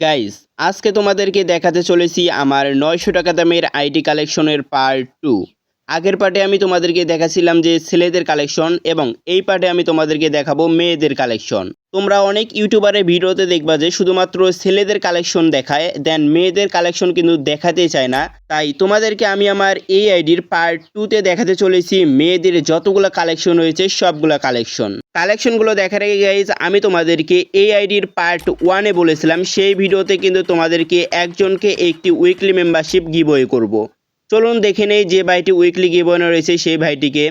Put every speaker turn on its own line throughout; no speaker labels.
Guys আজকে তোমাদেরকে দেখাতে চলেছি আমার নয়শো টাকা দামের আইডি কালেকশনের পার্ট টু আগের পার্টে আমি তোমাদেরকে দেখাছিলাম যে ছেলেদের কালেকশন এবং এই পার্টে আমি তোমাদেরকে দেখাবো মেয়েদের কালেকশন। তোমরা অনেক ইউটিউবারের ভিডিওতে দেখবা যে শুধুমাত্র ছেলেদের কালেকশন দেখায়, দেন মেয়েদের কালেকশন কিন্তু দেখাতে চায় না। তাই তোমাদেরকে আমি আমার এই আইডির পার্ট টুতে দেখাতে চলেছি মেয়েদের যতগুলো কালেকশন রয়েছে সবগুলো কালেকশন। কালেকশনগুলো দেখার আগে গাইজ আমি তোমাদেরকে এই আইডির পার্ট ওয়ানে বলেছিলাম, সেই ভিডিওতে কিন্তু তোমাদেরকে একজনকে একটি উইকলি মেম্বারশিপ গিবয়ে করব। চলুন দেখে নেই যে ভাইটি উইকলি গিবনে রয়েছে সেই ভাইটিকে।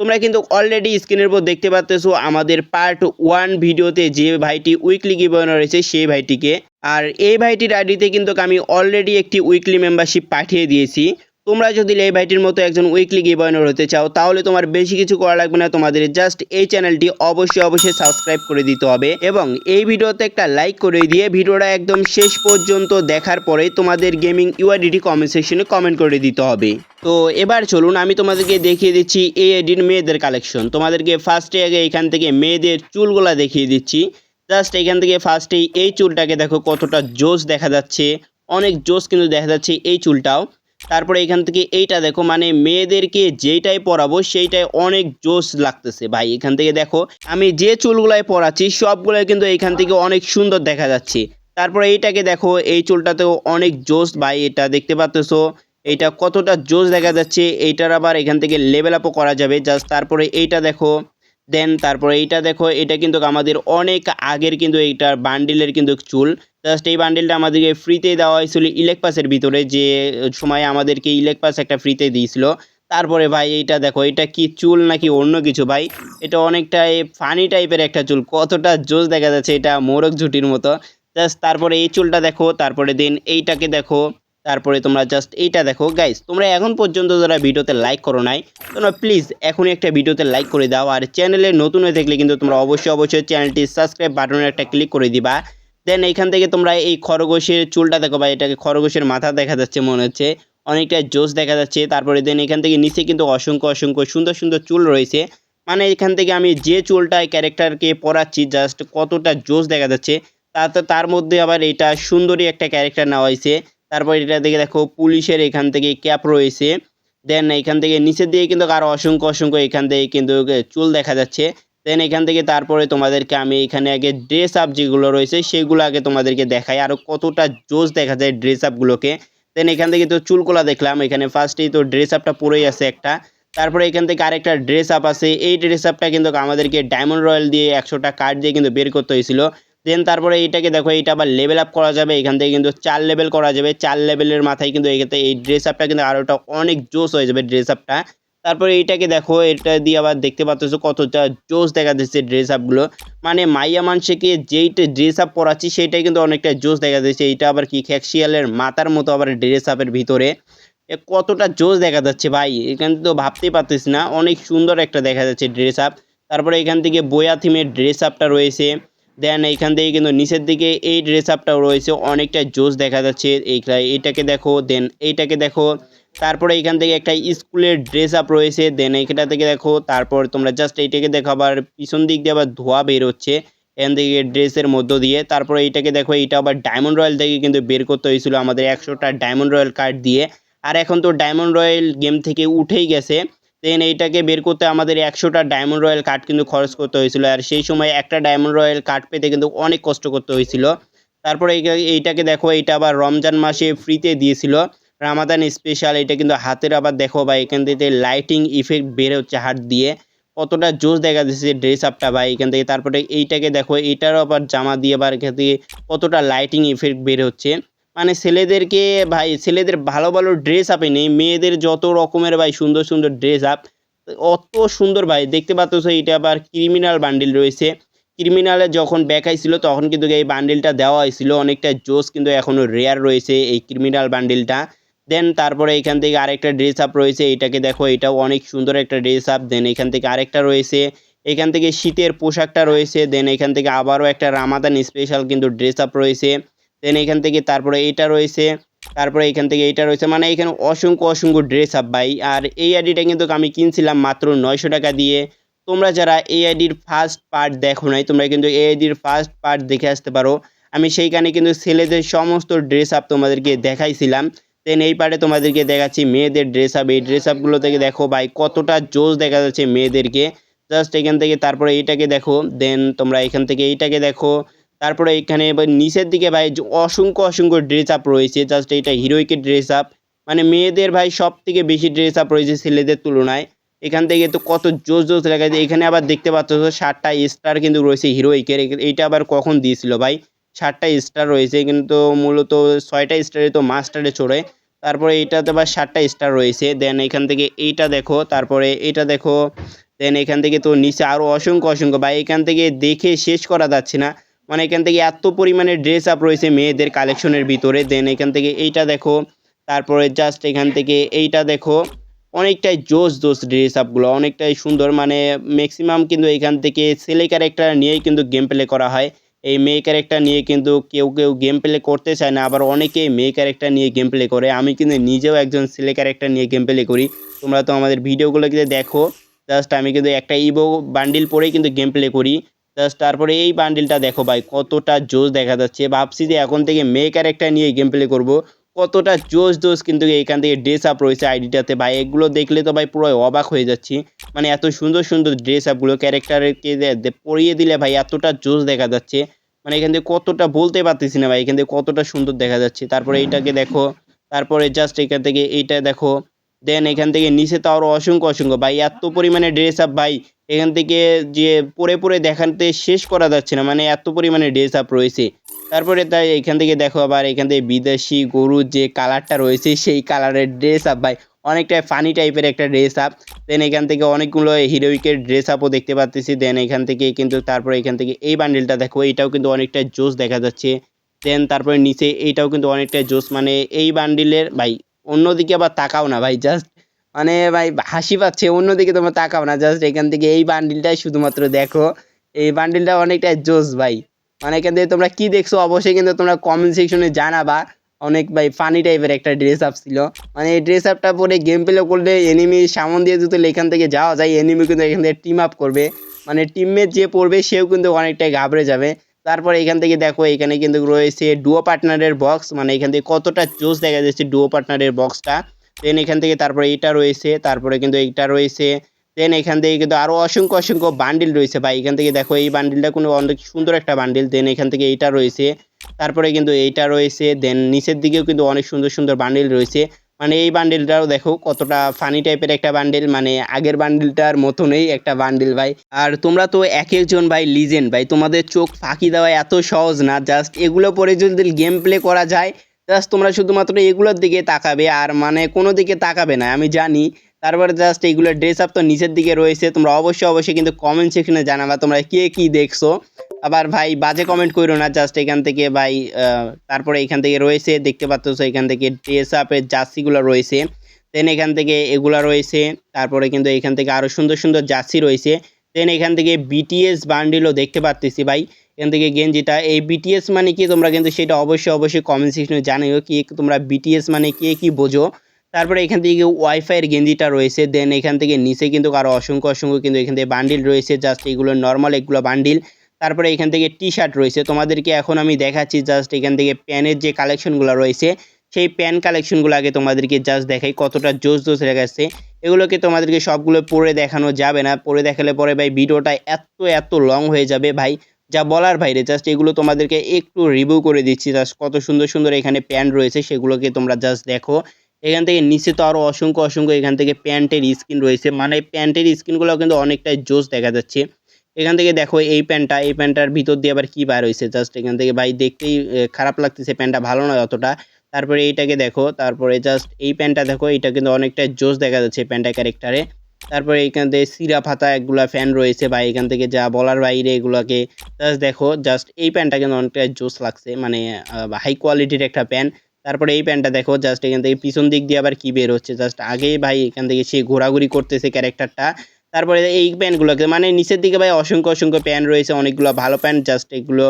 তোমরা কিন্তু অলরেডি স্ক্রিনের উপর দেখতে পাচ্তেছো আমাদের পার্ট ওয়ান ভিডিওতে যে ভাইটি উইকলি গিবনে রয়েছে সেই ভাইটিকে। আর এই ভাইটির আইডিতে কিন্তু আমি অলরেডি একটি উইকলি মেম্বারশিপ পাঠিয়ে দিয়েছি। তোমরা যদি এই ভাইটির মতো একজন উইকলি গিবয়নার হতে চাও, তাহলে তোমার বেশি কিছু করা লাগবে না। তোমাদের জাস্ট এই চ্যানেলটি অবশ্যই অবশ্যই সাবস্ক্রাইব করে দিতে হবে এবং এই ভিডিওতে একটা লাইক করে দিয়ে ভিডিওটা একদম শেষ পর্যন্ত দেখার পরে তোমাদের গেমিং ইউআইডিটি কমেন্ট সেকশনে কমেন্ট করে দিতে হবে। তো এবার চলুন, আমি তোমাদেরকে দেখিয়ে দিচ্ছি এই আইডির মেয়েদের কালেকশন তোমাদেরকে ফার্স্টে আগে এখান থেকে মেয়েদের চুলগুলা দেখিয়ে দিচ্ছি। জাস্ট এখান থেকে ফার্স্টেই এই চুলটাকে দেখো কতটা জোস দেখা যাচ্ছে। অনেক জোস কিন্তু দেখা যাচ্ছে এই চুলটাও। তারপরে এখান থেকে এইটা দেখো মানে মেয়েদেরকে যেইটাই পরাবো সেইটাই অনেক জোস লাগতেছে ভাই। এখান থেকে দেখো, আমি যে চুলগুলাই পরাচ্ছি সবগুলাই কিন্তু এখান থেকে অনেক সুন্দর দেখা যাচ্ছে। তারপরে এইটাকে দেখো, এই চুলটাতেও অনেক জোস ভাই, এটা দেখতে পাচ্তেছো এইটা কতটা জোস দেখা যাচ্ছে, এইটার আবার এখান থেকে লেভেল আপও করা যাবে। জাস্ট তারপরে এইটা দেখো দেন তারপরে এইটা দেখো, এটা কিন্তু আমাদের অনেক আগের কিন্তু এইটার বান্ডিলের কিন্তু চুল। জাস্ট এই বান্ডিলটা আমাদেরকে ফ্রিতে দেওয়া হয়েছিল ইলেক পাসের ভিতরে, যে সময় আমাদেরকে ইলেক পাস একটা ফ্রিতে দিয়েছিল। তারপরে ভাই এইটা দেখো, এটা কি চুল নাকি অন্য কিছু ভাই? এটা অনেকটাই ফানি টাইপের একটা চুল, কতটা জোস দেখা যাচ্ছে, এটা মোরগ ঝুটির মতো। জাস্ট তারপরে এই চুলটা দেখো, তারপরে দিন এইটাকে দেখো তারপরে তোমরা জাস্ট এইটা দেখো। গাইস তোমরা এখন পর্যন্ত যারা ভিডিওতে লাইক করো নাই, তোমরা প্লিজ এখনই একটা ভিডিওতে লাইক করে দাও। আর চ্যানেলে নতুন হয়ে থাকলে কিন্তু তোমরা অবশ্যই অবশ্যই চ্যানেলটি সাবস্ক্রাইব বাটনে একটা ক্লিক করে দিবা। দেন এইখান থেকে তোমরা এই খরগোশের চুলটা দেখো বা এটাকে খরগোশের মাথা দেখা যাচ্ছে মনে হচ্ছে। অনেকটা জোস দেখা যাচ্ছে। তারপরে দেন এখান থেকে নিচে কিন্তু অসংখ্য অসংখ্য সুন্দর সুন্দর চুল রয়েছে। মানে এখান থেকে আমি যে চুলটায় ক্যারেক্টারকে পরাচ্ছি জাস্ট কতটা জোস দেখা যাচ্ছে, তাতে তার মধ্যে আবার এটা সুন্দরী একটা ক্যারেক্টার নেওয়া হয়েছে। তারপর এটা দেখে দেখো, পুলিশের এখান থেকে ক্যাপ রয়েছে। দেন এখান থেকে নিচের দিকে কিন্তু আরও অসংখ্য অসংখ্য এখান থেকে কিন্তু চুল দেখা যাচ্ছে। দেন এখান থেকে তারপরে তোমাদেরকে আমি এখানে আগে ড্রেস আপ যেগুলো রয়েছে, সেগুলো আগে তোমাদেরকে দেখাই। আরও কতটা জোস দেখা যায় ড্রেস আপগুলোকে দেন এখান থেকে তো চুলগুলা দেখলাম। এখানে ফার্স্টেই তো ড্রেস আপটা পরেই আছে একটা। তারপরে এখান থেকে আরেকটা ড্রেস আপ আছে। এই ড্রেস আপটা কিন্তু আমাদেরকে ডায়মন্ড রয়্যাল দিয়ে একশোটা কার্ড দিয়ে কিন্তু বের করতে হয়েছিল। দেন তারপরে এইটাকে দেখো, এইটা আবার লেভেল আপ করা যাবে। এখান থেকে কিন্তু চার লেভেল করা যাবে। চার লেভেলের মাথায় কিন্তু এখানে এই ড্রেস আপটা কিন্তু আরোটা অনেক জোস হয়ে যাবে ড্রেস আপটা তারপরে এইটাকে দেখো, এটা দিয়ে আবার দেখতে পাচ্ছ কতটা জোস দেখা যাচ্ছে ড্রেস আপগুলো মানে মাইয়া মানুষকে যেইটা ড্রেস আপ পরাচ্ছি, সেইটাই কিন্তু অনেকটা জোস দেখা যাচ্ছে। এইটা আবার কি খ্যাকশিয়ালের মাথার মতো আবার ড্রেস আপের ভিতরে। এ কতটা জোস দেখা যাচ্ছে ভাই, এখানে তো ভাবতেই পারতেছি না। অনেক সুন্দর একটা দেখা যাচ্ছে ড্রেস আপ তারপরে এখান থেকে বয়া থিমের ড্রেস আপটা রয়েছে। দেন এইখান থেকে কিন্তু নিচের দিকে এই ড্রেস আপটাও রয়েছে, অনেকটা জোস দেখা যাচ্ছে এইটা এইটাকে দেখো, দেন এইটাকে দেখো, তারপরে এখান থেকে একটা স্কুলের ড্রেস আপ রয়েছে, দেন এইটা থেকে দেখো, তারপর তোমরা জাস্ট এইটাকে দেখো আবার পিছন দিক দিয়ে আবার ধোয়া বের হচ্ছে এখান থেকে ড্রেসের মধ্য দিয়ে। তারপরে এইটাকে দেখো, এটা আবার ডায়মন্ড রয়্যাল থেকে কিন্তু বের করতে হয়েছিল আমাদের একশোটা ডায়মন্ড রয়্যাল কার্ড দিয়ে। আর এখন তো ডায়মন্ড রয়্যাল গেম থেকে উঠেই গেছে। দেন এইটাকে বের করতে আমাদের একশোটা ডায়মন্ড রয়্যাল কার্ড কিন্তু খরচ করতে হয়েছিল। আর সেই সময় একটা ডায়মন্ড রয়্যাল কার্ড পেতে কিন্তু অনেক কষ্ট করতে হয়েছিল। তারপরে এই- এইটাকে দেখো, এইটা আবার রমজান মাসে ফ্রিতে দিয়েছিল। রামাদান স্পেশাল এটা কিন্তু হাতের আবার দেখো বা এখান থেকে লাইটিং ইফেক্ট বের হচ্ছে হাত দিয়ে। কতটা জোস দেখা যাচ্ছে ড্রেস আপটা ভাই, এখান থেকে। তারপরে এইটাকে দেখো, এইটারও আবার জামা দিয়ে আবার এখান থেকে কতটা লাইটিং ইফেক্ট বের হচ্ছে। মানে ছেলেদেরকে ভাই, ছেলেদের ভালো ভালো ড্রেস আপে নেই মেয়েদের যত রকমের ভাই সুন্দর সুন্দর ড্রেস আপ অত সুন্দর ভাই। দেখতে পাচ্ছ এটা আবার ক্রিমিনাল বান্ডিল রয়েছে। ক্রিমিনালে যখন ছিল তখন কিন্তু এই বান্ডিলটা দেওয়া হয়েছিল। অনেকটা জোস কিন্তু এখনও রেয়ার রয়েছে এই ক্রিমিনাল বান্ডিলটা দেন তারপরে এখান থেকে আরেকটা ড্রেস আপ রয়েছে। এটাকে দেখো, এটাও অনেক সুন্দর একটা ড্রেস আপ দেন এখান থেকে আরেকটা রয়েছে। এখান থেকে শীতের পোশাকটা রয়েছে। দেন এখান থেকে আবারও একটা রামাদান স্পেশাল কিন্তু ড্রেস আপ রয়েছে। দেন এখান থেকে তারপরে এইটা রয়েছে, তারপরে এখান থেকে এইটা রয়েছে মানে এখানে অসংখ্য অসংখ্য ড্রেস আপ ভাই। আর এই আইডিটা কিন্তু আমি কিনছিলাম মাত্র নয়শো টাকা দিয়ে। তোমরা যারা এই আইডির ফার্স্ট পার্ট দেখো নাই, তোমরা কিন্তু এই আইডির ফার্স্ট পার্ট দেখে আসতে পারো। আমি সেইখানে কিন্তু ছেলেদের সমস্ত ড্রেস আপ তোমাদেরকে দেখাইছিলাম। দেন এই পার্টে তোমাদেরকে দেখাচ্ছি মেয়েদের ড্রেস আপ এই ড্রেস আপগুলো থেকে দেখো ভাই, কতটা জোশ দেখা যাচ্ছে মেয়েদেরকে। জাস্ট এখান থেকে তারপরে এইটাকে দেখো। দেন তোমরা এখান থেকে এইটাকে দেখো। তারপরে এখানে এবার নিচের দিকে ভাই অসংখ্য অসংখ্য ড্রেস আপ রয়েছে জাস্ট এইটা হিরোইকের ড্রেস আপ মানে মেয়েদের ভাই সব থেকে বেশি ড্রেস আপ রয়েছে ছেলেদের তুলনায়। এখান থেকে তো কত জোস জোস লেখা যায় এখানে আবার দেখতে পাচ্ছ ষাটটা স্টার কিন্তু রয়েছে হিরোইকের এইটা আবার কখন দিয়েছিল ভাই? ষাটটা স্টার রয়েছে, কিন্তু মূলত ছয়টা স্টারে তো মাস্টারে চড়ে। তারপরে এইটাতে আবার ষাটটা স্টার রয়েছে। দেন এখান থেকে এইটা দেখো, তারপরে এইটা দেখো। দেন এখান থেকে তো নিচে আরও অসংখ্য অসংখ্য। ভাই এখান থেকে দেখে শেষ করা যাচ্ছে না। মানে এখান থেকে এত পরিমাণে ড্রেস আপ রয়েছে মেয়েদের কালেকশনের ভিতরে। দেন এখান থেকে এইটা দেখো, তারপরে জাস্ট এখান থেকে এইটা দেখো, অনেকটাই জোস জোস ড্রেস আপগুলো অনেকটাই সুন্দর। মানে ম্যাক্সিমাম কিন্তু এখান থেকে ছেলে ক্যারেক্টার নিয়েই কিন্তু গেম প্লে করা হয়। এই মেয়ে ক্যারেক্টার নিয়ে কিন্তু কেউ কেউ গেম প্লে করতে চায় না, আবার অনেকেই মেয়ে ক্যারেক্টার নিয়ে গেম প্লে করে। আমি কিন্তু নিজেও একজন ছেলে ক্যারেক্টার নিয়ে গেম প্লে করি। তোমরা তো আমাদের ভিডিওগুলো কিন্তু দেখো। জাস্ট আমি কিন্তু একটা ইভো বান্ডিল পরেই কিন্তু গেম প্লে করি। জাস্ট তারপরে এই বান্ডিলটা দেখো ভাই, কতটা জোস দেখা যাচ্ছে। ভাবছি যে এখন থেকে মেয়ে ক্যারেক্টার নিয়ে গেম প্লে করব। কতটা জোস জোস কিন্তু এইখান থেকে ড্রেস আপ রয়েছে আইডিটাতে ভাই, এগুলো দেখলে তো ভাই পুরো অবাক হয়ে যাচ্ছি। মানে এত সুন্দর সুন্দর ড্রেস আপগুলো ক্যারেক্টারকে পরিয়ে দিলে ভাই এতটা জোস দেখা যাচ্ছে। মানে এখান থেকে কতটা বলতে পারতেছি না ভাই, এখান থেকে কতটা সুন্দর দেখা যাচ্ছে। তারপরে এইটাকে দেখো, তারপরে জাস্ট এখান থেকে এইটা দেখো দেন এখান থেকে নিচে তো আরও অসংখ্য অসংখ্য। ভাই, এত পরিমাণে ড্রেস আপ ভাই, এখান থেকে যে পরে পরে দেখাতে শেষ করা যাচ্ছে না মানে এত পরিমাণে ড্রেস আপ রয়েছে। তারপরে তাই এখান থেকে দেখো আবার এখান থেকে বিদেশি গরুর যে কালারটা রয়েছে, সেই কালারের ড্রেস আপ ভাই অনেকটা ফানি টাইপের একটা ড্রেস আপ দেন এখান থেকে অনেকগুলো হিরোইকের ড্রেস আপও দেখতে পাচ্তেছি দেন এখান থেকে কিন্তু তারপরে এখান থেকে এই বান্ডেলটা দেখো এইটাও কিন্তু অনেকটা জোস দেখা যাচ্ছে। দেন তারপরে নিচে এইটাও কিন্তু অনেকটা জোস মানে এই বান্ডিলের ভাই অন্যদিকে আবার তাকাও না ভাই জাস্ট মানে ভাই হাসি পাচ্ছে, অন্যদিকে তোমরা তাকাও না জাস্ট এখান থেকে এই বান্ডিলটাই শুধুমাত্র দেখো। এই বান্ডিলটা অনেকটা জোস ভাই। মানে এখান থেকে তোমরা কি দেখছ, অবশ্যই কিন্তু তোমরা কমেন্ট সেকশনে জানাবা। অনেক ভাই ফানি টাইপের একটা ড্রেস আপ ছিল। মানে এই ড্রেস আপটা পরে গেম প্লে করলে এনিমি সামন দিয়ে যদি এখান থেকে যাওয়া যায় এনিমি কিন্তু এখান থেকে টিম আপ করবে। মানে টিমমেট যে পড়বে, সেও কিন্তু অনেকটাই ঘাবড়ে যাবে। তারপরে এখান থেকে দেখো, এখানে কিন্তু রয়েছে ডুয়ো পার্টনারের বক্স মানে এখান থেকে কতটা জোস দেখা যাচ্ছে ডুয়ো পার্টনারের বক্সটা দেন এখান থেকে তারপরে এটা রয়েছে, তারপরে কিন্তু এইটা রয়েছে। দেন এখান থেকে কিন্তু আরও অসংখ্য অসংখ্য বান্ডিল রয়েছে। ভাই, এখান থেকে দেখো, এই বান্ডিলটা কোনো অনেক সুন্দর একটা বান্ডিল দেন এখান থেকে এইটা রয়েছে, তারপরে কিন্তু এইটা রয়েছে। দেন নিচের দিকেও কিন্তু অনেক সুন্দর সুন্দর বান্ডিল রয়েছে। মানে এই বান্ডিলটাও দেখো, কতটা ফানি টাইপের একটা বান্ডিল মানে আগের বান্ডিলটার মতনই একটা বান্ডিল ভাই। আর তোমরা তো এক একজন ভাই লিজেন্ড ভাই, তোমাদের চোখ ফাঁকি দেওয়া এত সহজ না জাস্ট এগুলো পরে যদি গেম প্লে করা যায় জাস্ট তোমরা শুধুমাত্র এগুলোর দিকে তাকাবে, আর মানে কোনো দিকে তাকাবে না, আমি জানি। তারপরে জাস্ট এইগুলোর ড্রেস আপ তো নিচের দিকে রয়েছে, তোমরা অবশ্যই অবশ্যই কিন্তু কমেন্ট সেকশনে জানাবা, তোমরা কে কী দেখছ। আবার ভাই বাজে কমেন্ট করো না জাস্ট এখান থেকে ভাই তারপরে এখান থেকে রয়েছে দেখতে পাচ্ছ এখান থেকে ড্রেস আপের জার্সিগুলো রয়েছে দেন এখান থেকে এগুলা রয়েছে তারপরে কিন্তু এখান থেকে আরও সুন্দর সুন্দর জার্সি রয়েছে দেন এখান থেকে বিটিএস বান্ডিলও দেখতে পাচ্তেছি ভাই এখান থেকে গেঞ্জিটা এই বিটিএস মানে কি তোমরা কিন্তু সেটা অবশ্যই অবশ্যই কমেন্ট সেকশনে জানিও কি তোমরা বিটিএস মানে কে কি বোঝো তারপরে এখান থেকে ওয়াইফাইয়ের গেঞ্জিটা রয়েছে দেন এখান থেকে নিচে কিন্তু আরও অসংখ্য অসংখ্য কিন্তু এখান থেকে বান্ডিল রয়েছে জাস্ট এগুলো নর্মাল এগুলো বান্ডিল তারপরে এখান থেকে টি শার্ট রয়েছে। তোমাদেরকে এখন আমি দেখাচ্ছি জাস্ট এখান থেকে প্যানের যে কালেকশনগুলো রয়েছে, সেই প্যান কালেকশনগুলো আগে তোমাদেরকে জাস্ট দেখাই কতটা জোস জোস রেখেছে এগুলোকে তোমাদেরকে সবগুলো পরে দেখানো যাবে না। পরে দেখালে পরে ভাই ভিডিওটা এত এত লং হয়ে যাবে ভাই। যা বলার বাইরে জাস্ট এগুলো তোমাদেরকে একটু রিভিউ করে দিচ্ছি। জাস্ট কত সুন্দর সুন্দর এখানে প্যান্ট রয়েছে, সেগুলোকে তোমরা জাস্ট দেখো। এখান থেকে নিচে তো আরও অসংখ্য অসংখ্য এখান থেকে প্যান্টের স্কিন রয়েছে। মানে প্যান্টের স্কিনগুলো কিন্তু অনেকটাই জোস দেখা যাচ্ছে। এখান থেকে দেখো এই প্যান্টটা, এই প্যান্টটার ভিতর দিয়ে আবার কী বার হয়েছে জাস্ট এখান থেকে ভাই দেখতেই খারাপ লাগতেছে প্যান্টটা, ভালো নয় অতটা। তারপরে এইটাকে দেখো, তারপরে জাস্ট এই প্যান্টটা দেখো এটা কিন্তু অনেকটা জোস দেখা যাচ্ছে প্যান্টটা ক্যারেক্টারে তারপরে এখান থেকে সিরা ফাতা একগুলা ফ্যান রয়েছে বা এখান থেকে যা বলার বাইরে এগুলাকে। জাস্ট দেখো জাস্ট এই প্যান্টটা কিন্তু অনেকটা জোস লাগছে মানে হাই কোয়ালিটির একটা প্যান্ট। তারপরে এই প্যান্টটা দেখো জাস্ট এখান থেকে পিছন দিক দিয়ে আবার কী বের হচ্ছে? জাস্ট আগেই ভাই এখান থেকে সে ঘোরাঘুরি করতেছে ক্যারেক্টারটা তারপরে এই প্যান্টগুলোকে মানে নিচের দিকে ভাই অসংখ্য অসংখ্য প্যান্ট রয়েছে, অনেকগুলো ভালো প্যান্ট জাস্ট এগুলো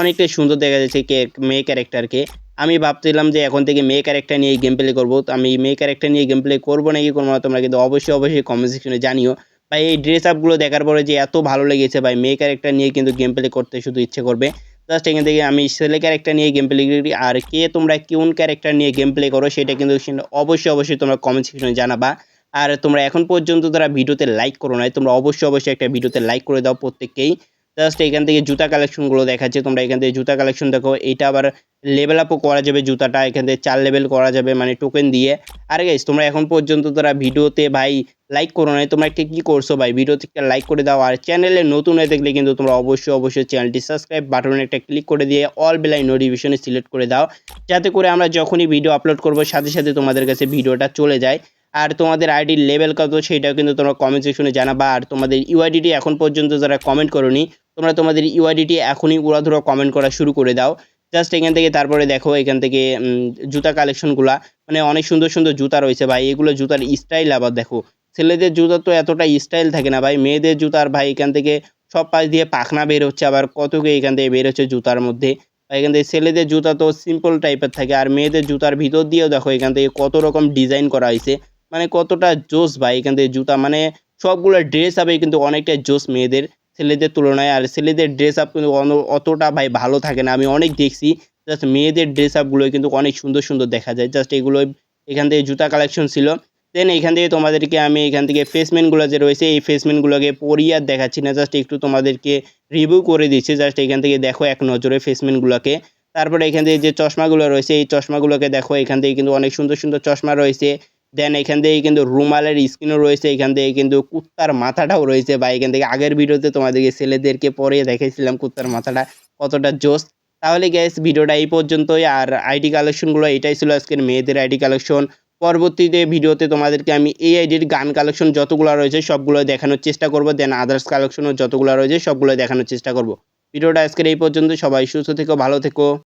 অনেকটাই সুন্দর দেখা যাচ্ছে কে, মেয়ে ক্যারেক্টারকে। আমি ভাবছিলাম যে এখন থেকে মেয়ে ক্যারেক্টার নিয়ে গেম প্লে করব, তো আমি মেয়ে ক্যারেক্টার নিয়ে গেম প্লে করব নাকি করব না, তোমরা কিন্তু অবশ্যই অবশ্যই কমেন্ট সেকশনে জানিও। ভাই এই ড্রেস আপগুলো দেখার পরে যে এত ভালো লেগেছে ভাই, মেয়ে ক্যারেক্টার নিয়ে কিন্তু গেম প্লে করতে শুধু ইচ্ছে করবে। জাস্ট এখান থেকে আমি ছেলে ক্যারেক্টার নিয়ে গেম প্লে করি, আর কে তোমরা কোন ক্যারেক্টার নিয়ে গেম প্লে করো সেটা কিন্তু অবশ্যই অবশ্যই তোমরা কমেন্ট সেকশনে জানাবা। আর তোমরা এখন পর্যন্ত তারা ভিডিওতে লাইক করো নাই, তোমরা অবশ্যই অবশ্যই একটা ভিডিওতে লাইক করে দাও প্রত্যেককেই। জাস্ট এখান থেকে জুতা কালেকশনগুলো দেখাচ্ছে, তোমরা এখান থেকে জুতা কালেকশন দেখো, এটা আবার লেভেল আপও করা যাবে জুতাটা, এখান থেকে চার লেভেল করা যাবে মানে টোকেন দিয়ে। আর গাইস তোমরা এখন পর্যন্ত তারা ভিডিওতে ভাই লাইক করো নাই, তোমরা একটা কী করছ ভাই? ভিডিওতে একটা লাইক করে দাও, আর চ্যানেলে নতুন হয়ে দেখলে কিন্তু তোমরা অবশ্যই অবশ্যই চ্যানেলটি সাবস্ক্রাইব বাটনে একটা ক্লিক করে দিয়ে অল বেলাই নোটিফিকেশনে সিলেক্ট করে দাও। যাতে করে আমরা যখনই ভিডিও আপলোড করব, সাথে সাথে তোমাদের কাছে ভিডিওটা চলে যায়। আর তোমাদের আইডির লেভেল কত সেটাও কিন্তু তোমরা কমেন্ট সেকশনে জানাবা। আর তোমাদের ইউআইডিটি এখন পর্যন্ত যারা কমেন্ট করোনি, তোমরা তোমাদের ইউআইডিটি এখনই উড়াধুরা কমেন্ট করা শুরু করে দাও। জাস্ট এখান থেকে তারপরে দেখো, এখান থেকে জুতা কালেকশনগুলা মানে অনেক সুন্দর সুন্দর জুতা রয়েছে ভাই। এগুলো জুতার স্টাইল আবার দেখো। ছেলেদের জুতা তো এতটা স্টাইল থাকে না ভাই। মেয়েদের জুতার ভাই এখান থেকে সব পাশ দিয়ে পাখনা বের হচ্ছে, আবার কত কি এখান থেকে বের হচ্ছে জুতার মধ্যে। এখান থেকে ছেলেদের জুতা তো সিম্পল টাইপের থাকে। আর মেয়েদের জুতার ভিতর দিয়েও দেখো, এখান থেকে কত রকম ডিজাইন করা হয়েছে। মানে কতটা জোশ ভাই এখান থেকে জুতা? মানে সবগুলো ড্রেস আপে কিন্তু অনেকটা জোশ মেয়েদের, ছেলেদের তুলনায়। আর ছেলেদের ড্রেস আপ কিন্তু অতটা ভাই ভালো থাকে না। আমি অনেক দেখছি জাস্ট মেয়েদের ড্রেস আপগুলো কিন্তু অনেক সুন্দর সুন্দর দেখা যায়। জাস্ট এগুলো এখান থেকে জুতা কালেকশন ছিল। দেন এখান থেকে তোমাদেরকে আমি এখান থেকে ফেসমেন্টগুলো যে রয়েছে, এই ফেসমেন্টগুলোকে পরিয়ে আর দেখাচ্ছি না। জাস্ট একটু তোমাদেরকে রিভিউ করে দিচ্ছি। জাস্ট এখান থেকে দেখো এক নজরে ফেসমেন্টগুলোকে তারপরে এখান থেকে যে চশমাগুলো রয়েছে, এই চশমাগুলোকে দেখো। এখান থেকে কিন্তু অনেক সুন্দর সুন্দর চশমা রয়েছে। দেন এখান থেকে কিন্তু রুমালের স্কিনও রয়েছে, এখান থেকে কিন্তু কুত্তার মাথাটাও রয়েছে। বা এখান থেকে আগের ভিডিওতে তোমাদেরকে ছেলেদেরকে পরে দেখাইছিলাম কুত্তার মাথাটা কতটা জোস। তাহলে গ্যাস ভিডিওটা এই পর্যন্তই। আর আইডি কালেকশনগুলো এটাই ছিল আজকের মেয়েদের আইডি কালেকশন পরবর্তীতে ভিডিওতে তোমাদেরকে আমি এই আইডির গান কালেকশন যতগুলো রয়েছে সবগুলো দেখানোর চেষ্টা করব। দেন আদার্স কালেকশনও যতগুলো রয়েছে সবগুলো দেখানোর চেষ্টা করব। ভিডিওটা আজকের এই পর্যন্ত। সবাই সুস্থ থেকো, ভালো থেকো।